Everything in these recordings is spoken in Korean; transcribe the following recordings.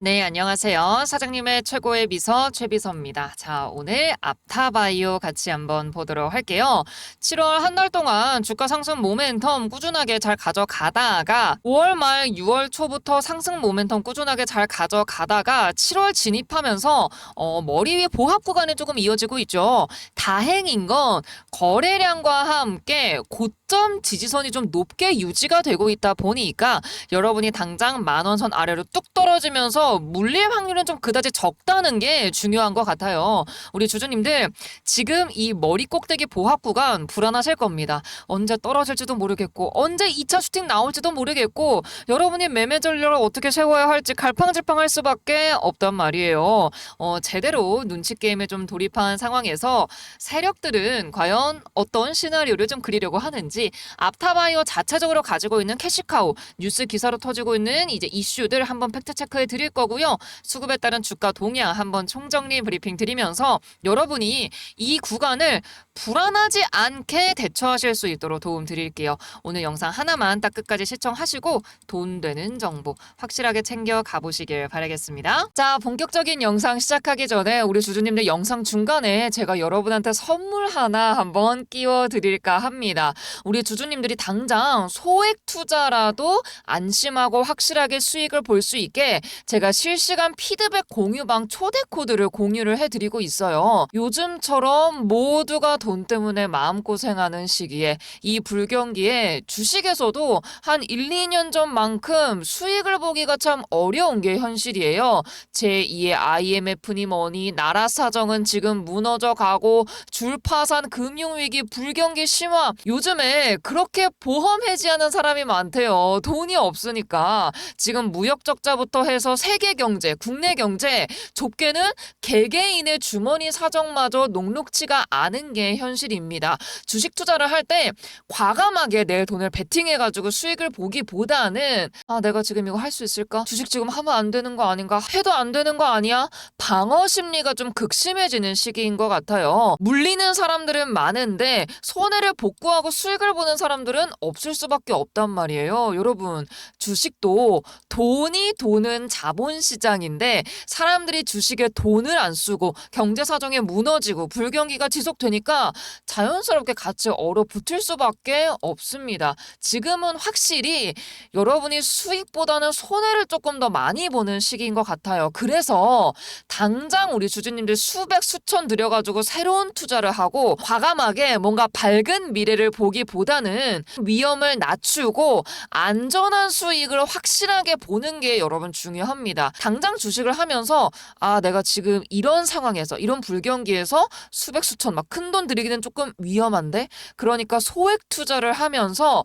네, 안녕하세요. 사장님의 최고의 비서 최비서입니다. 자, 오늘 앞타바이오 같이 한번 보도록 할게요. 7월 한 달 동안 주가 상승 모멘텀 꾸준하게 잘 가져가다가 5월 말 6월 초부터 상승 모멘텀 꾸준하게 잘 가져가다가 7월 진입하면서 어, 머리 위 보합 구간이 조금 이어지고 있죠. 다행인 건 거래량과 함께 고점 지지선이 좀 높게 유지가 되고 있다 보니까 여러분이 당장 만원선 아래로 뚝 떨어지면서 물릴 확률은 좀 그다지 적다는 게 중요한 것 같아요. 우리 주주님들 지금 이 머리 꼭대기 보합 구간 불안하실 겁니다. 언제 떨어질지도 모르겠고 언제 2차 슈팅 나올지도 모르겠고 여러분이 매매 전략을 어떻게 세워야 할지 갈팡질팡할 수밖에 없단 말이에요. 어, 제대로 눈치 게임에 좀 돌입한 상황에서 세력들은 과연 어떤 시나리오를 좀 그리려고 하는지 앞타바이어 자체적으로 가지고 있는 캐시카우 뉴스 기사로 터지고 있는 이제 이슈들 한번 팩트 체크해 드릴 거고요. 수급에 따른 주가 동향 한번 총정리 브리핑 드리면서 여러분이 이 구간을 불안하지 않게 대처하실 수 있도록 도움 드릴게요. 오늘 영상 하나만 딱 끝까지 시청하시고 돈 되는 정보 확실하게 챙겨 가보시길 바라겠습니다. 자, 본격적인 영상 시작하기 전에 우리 주주님들 영상 중간에 제가 여러분한테 선물 하나 한번 끼워 드릴까 합니다. 우리 주주님들이 당장 소액 투자라도 안심하고 확실하게 수익을 볼 수 있게 제가 실시간 피드백 공유방 초대 코드를 공유를 해드리고 있어요. 요즘처럼 모두가 돈 때문에 마음고생하는 시기에 이 불경기에 주식에서도 한 1, 2년 전만큼 수익을 보기가 참 어려운 게 현실이에요. 제2의 IMF니 뭐니 나라 사정은 지금 무너져 가고 줄파산 금융 위기 불경기 심화 요즘에 그렇게 보험 해지하는 사람이 많대요. 돈이 없으니까 지금 무역 적자부터 해서 세계 경제, 국내 경제 좁게는 개개인의 주머니 사정마저 녹록치가 않은 게 현실입니다. 주식 투자를 할 때 과감하게 내 돈을 베팅해 가지고 수익을 보기보다는 아 내가 지금 이거 할 수 있을까? 주식 지금 하면 안 되는 거 아닌가? 해도 안 되는 거 아니야? 방어 심리가 좀 극심해지는 시기인 것 같아요. 물리는 사람들은 많은 데 손해를 복구하고 수익을 보는 사람들은 없을 수밖에 없단 말이에요. 여러분 주식도 돈이 도는 자본시장인데 사람들이 주식에 돈을 안 쓰고 경제 사정에 무너지고 불경기가 지속되니까 자연스럽게 같이 얼어붙을 수밖에 없습니다. 지금은 확실히 여러분이 수익보다는 손해를 조금 더 많이 보는 시기인 것 같아요. 그래서 당장 우리 주주님들 수백 수천 들여가지고 새로운 투자를 하고 과감하게 뭔가 밝은 미래를 보기보다는 위험을 낮추고 안전한 수익을 확실하게 보는 게 여러분 중요합니다. 당장 주식을 하면서 아 내가 지금 이런 상황에서 이런 불경기에서 수백 수천 막 큰 돈 들이기는 조금 위험한데 그러니까 소액 투자를 하면서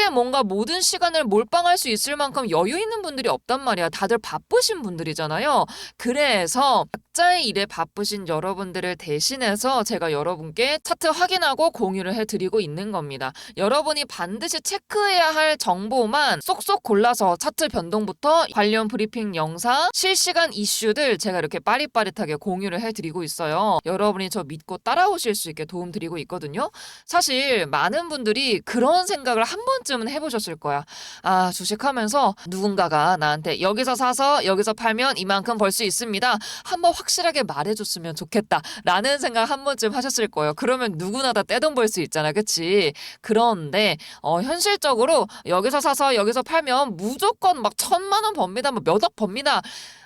에 나에게 뭔가 모든 시간을 몰빵할 수 있을 만큼 여유 있는 분들이 없단 말이야. 다들 바쁘신 분들이잖아요. 그래서 각자의 일에 바쁘신 여러분들을 대신해서 제가 여러분께 차트 확인하고 공유를 해드리고 있는 겁니다. 여러분이 반드시 체크해야 할 정보만 쏙쏙 골라서 차트 변동부터 관련 브리핑 영상, 실시간 이슈들 제가 이렇게 빠릿빠릿하게 공유를 해드리고 있어요. 여러분이 저 믿고 따라오실 수 있게 도움드리고 있거든요. 사실 많은 분들이 그런 생각을 한 번쯤은 해보셨을 거야. 아, 주식하면서 누군가가 나한테 여기서 사서 여기서 팔면 이만큼 벌 수 있습니다. 한번 확실하게 말해줬으면 좋겠다. 라는 생각 한 번쯤 하셨을 거예요. 그러면 누구나 다 떼돈 벌 수 있잖아. 그치? 그런데, 어, 현실적으로 여기서 사서 여기서 팔면 무조건 막 천만 원 법니다. 뭐 몇억 법니다.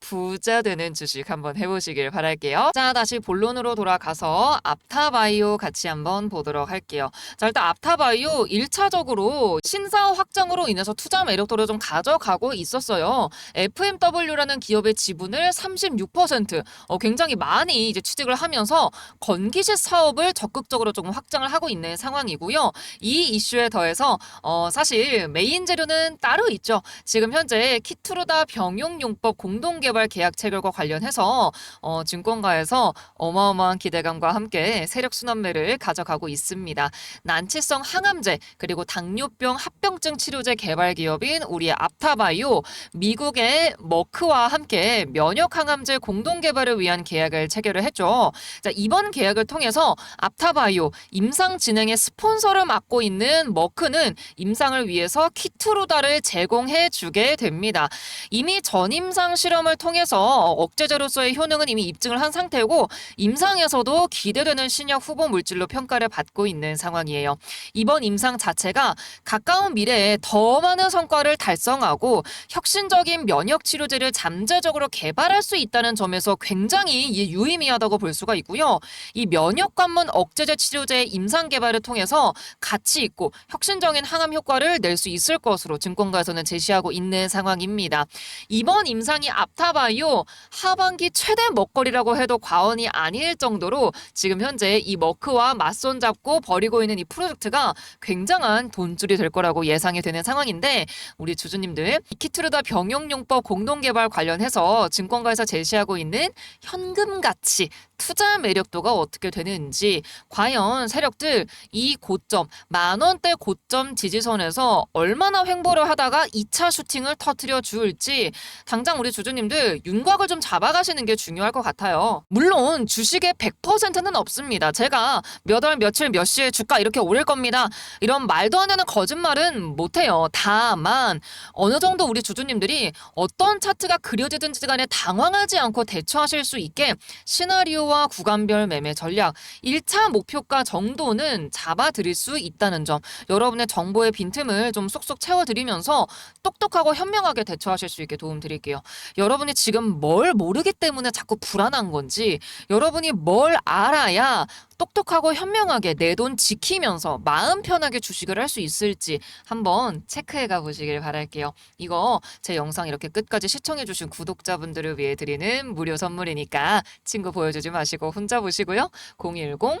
부자 되는 주식 한번 해보시길 바랄게요. 자, 다시 본론으로 돌아가서 앞타바이오 같이 한번 보도록 할게요. 자, 일단 앞타바이오 1차적으로 신사 확장으로 인해서 투자 매력도를 좀 가져가고 있었어요. FMW라는 기업의 지분을 36% 어, 굉장히 많이 이제 취득을 하면서 건기식 사업을 적극적으로 조금 확장을 하고 있는 상황이고요. 이 이슈에 더해서 어, 사실 메인 재료는 따로 있죠. 지금 현재 키트루다 병용용법 공동 개발 계약 체결과 관련해서 어, 증권가에서 어마어마한 기대감과 함께 세력 순환매를 가져가고 있습니다. 난치성 항암제 그리고 당뇨병 합병증 치료제 개발 기업인 우리의 앞타바이오 미국의 머크와 함께 면역 항암제 공동 개발을 위한 계약을 체결을 했죠. 자, 이번 계약을 통해서 앞타바이오 임상 진행의 스폰서를 맡고 있는 머크는 임상을 위해서 키트루다를 제공해 주게 됩니다. 이미 전임상 실험을 통해서 억제제로서의 효능은 이미 입증을 한 상태고 임상에서도 기대되는 신약 후보 물질로 평가를 받고 있는 상황이에요. 이번 임상 자체가 가까운 미래에 더 많은 성과를 달성하고 혁신적인 면역 치료제를 잠재적으로 개발할 수 있다는 점에서 굉장히 유의미하다고 볼 수가 있고요. 이 면역 관문 억제제 치료제의 임상 개발을 통해서 가치 있고 혁신적인 항암 효과를 낼 수 있을 것으로 증권가에서는 제시하고 있는 상황입니다. 이번 임상이 앞타 바이오 하반기 최대 먹거리라고 해도 과언이 아닐 정도로 지금 현재 이 머크와 맞손 잡고 벌이고 있는 이 프로젝트가 굉장한 돈줄이 될 거라고 예상이 되는 상황인데 우리 주주님들 이 키트르다 병용용법 공동개발 관련해서 증권가에서 제시하고 있는 현금 가치 투자 매력도가 어떻게 되는지 과연 세력들 이 고점 만 원대 고점 지지선에서 얼마나 횡보를 하다가 2차 슈팅을 터트려 줄지 당장 우리 주주님들 윤곽을 좀 잡아가시는 게 중요할 것 같아요. 물론 주식의 100%는 없습니다. 제가 몇 월 며칠 몇 시에 주가 이렇게 오를 겁니다. 이런 말도 안 되는 거짓말은 못해요. 다만 어느 정도 우리 주주님들이 어떤 차트가 그려지든지 간에 당황하지 않고 대처하실 수 있게 시나리오 와 구간별 매매 전략 1차 목표가 정도는 잡아드릴 수 있다는 점 여러분의 정보의 빈틈을 좀 쏙쏙 채워드리면서 똑똑하고 현명하게 대처하실 수 있게 도움드릴게요. 여러분이 지금 뭘 모르기 때문에 자꾸 불안한 건지 여러분이 뭘 알아야 똑똑하고 현명하게 내 돈 지키면서 마음 편하게 주식을 할 수 있을지 한번 체크해 가 보시길 바랄게요. 이거 제 영상 이렇게 끝까지 시청해 주신 구독자분들을 위해 드리는 무료 선물이니까 친구 보여주지 마 시고 혼자 보시고요. 010